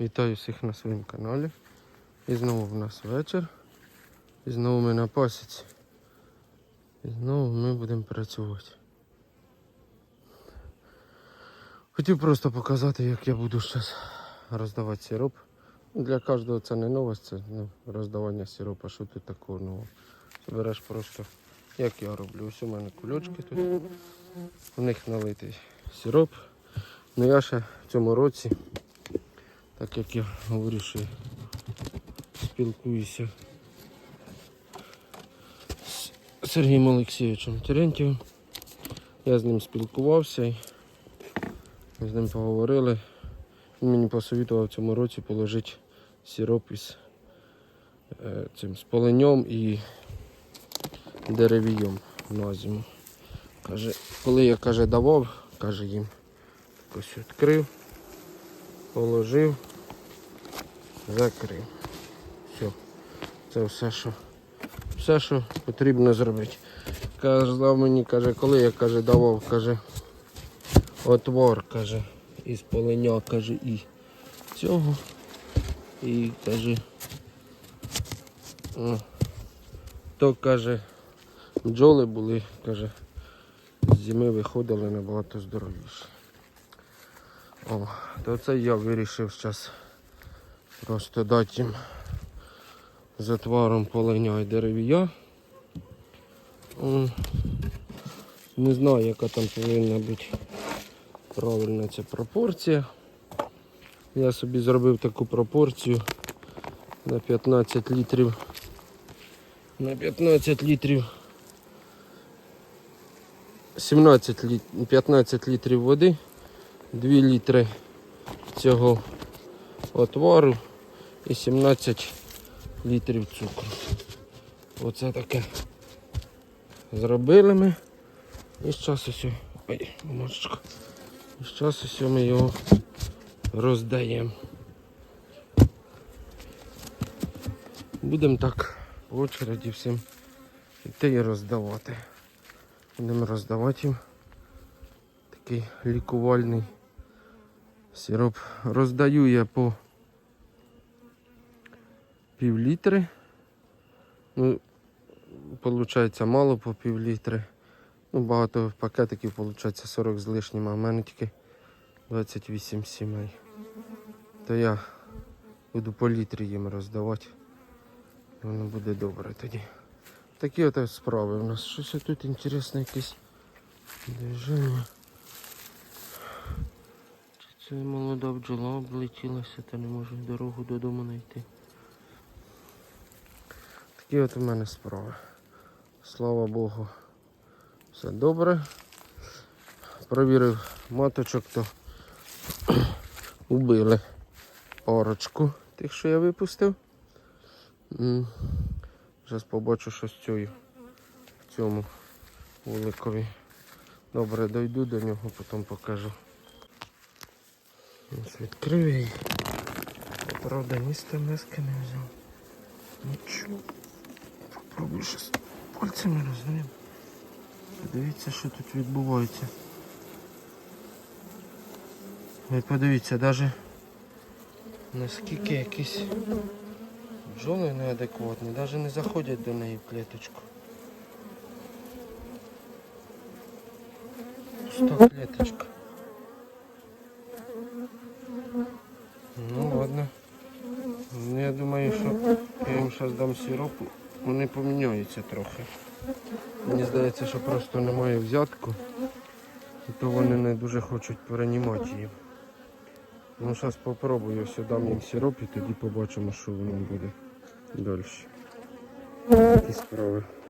Вітаю всіх на своєму каналі. І знову в нас вечір. І знову ми на пасіці. І знову ми будемо працювати. Хотів просто показати, як я буду зараз роздавати сироп. Для кожного це не новость, це ну, роздавання сиропа. Що тут такого нового? Береш просто, як я роблю. Ось у мене кульочки тут. В них налитий сироп. Ну я ще в цьому році, так як я говорю, що я спілкуюся з Сергієм Олексійовичем Терентьєвим. Я з ним спілкувався ми з ним поговорили. Він мені посовітував в цьому році положити сироп із е, цим з поленьом і деревієм на зиму. Каже, коли я каже, давав, каже їм, ось відкрив, положив, закрив. Все. Це все, що все, що потрібно зробити. Казав мені, каже, коли я каже, давав, каже, отвор, каже, із поленя, каже, і цього. І каже, то каже, бджоли були, каже, з зими виходили набагато здоровіше. О, то це я вирішив зараз просто дати їм з отваром поленя і дерев'я. Не знаю, яка там повинна бути правильна ця пропорція. Я собі зробив таку пропорцію на 15 літрів. На 15 літрів 17 літ... 15 літрів води, 2 літри цього отвару і 17 літрів цукру. Оце таке зробили ми. І зараз ось, ой, бумажечка. І зараз ми його роздаємо. Будемо так по очереді всім йти і роздавати. Будемо роздавати їм такий лікувальний сироп. Роздаю я по пів літри. Ну, Получається мало по пів літри. Ну, багато пакетиків, виходить 40 з лишнім, а в мене тільки 28 сімей. То я буду по літрі їм роздавати. Воно буде добре тоді. Такі от справи у нас. Щось тут інтересне якесь движення. Це молода бджола облетілася, та не можу дорогу додому знайти. Такі от у мене справи. Слава Богу, все добре. Провірив маточок, то убили парочку тих, що я випустив. Зараз побачу, що з цією в цьому вуликові. Добре, дойду до нього, потім покажу. Ось відкрив її. Правда, ні стамески не взяв. Нічого. Попробую щось пальцями розумію. Подивіться, що тут відбувається. Ви подивіться, навіть наскільки якісь бджоли неадекватні, навіть не заходять до неї в клеточку. Пуста клеточка. Ну ладно. Ну, Я думаю, що я сиропу, вони поміняються трохи. Мені здається, що просто немає взятку, і то вони не дуже хочуть перенімати її. Ну зараз спробую, дам їм сироп і тоді побачимо, що воно буде далі. Такі справи.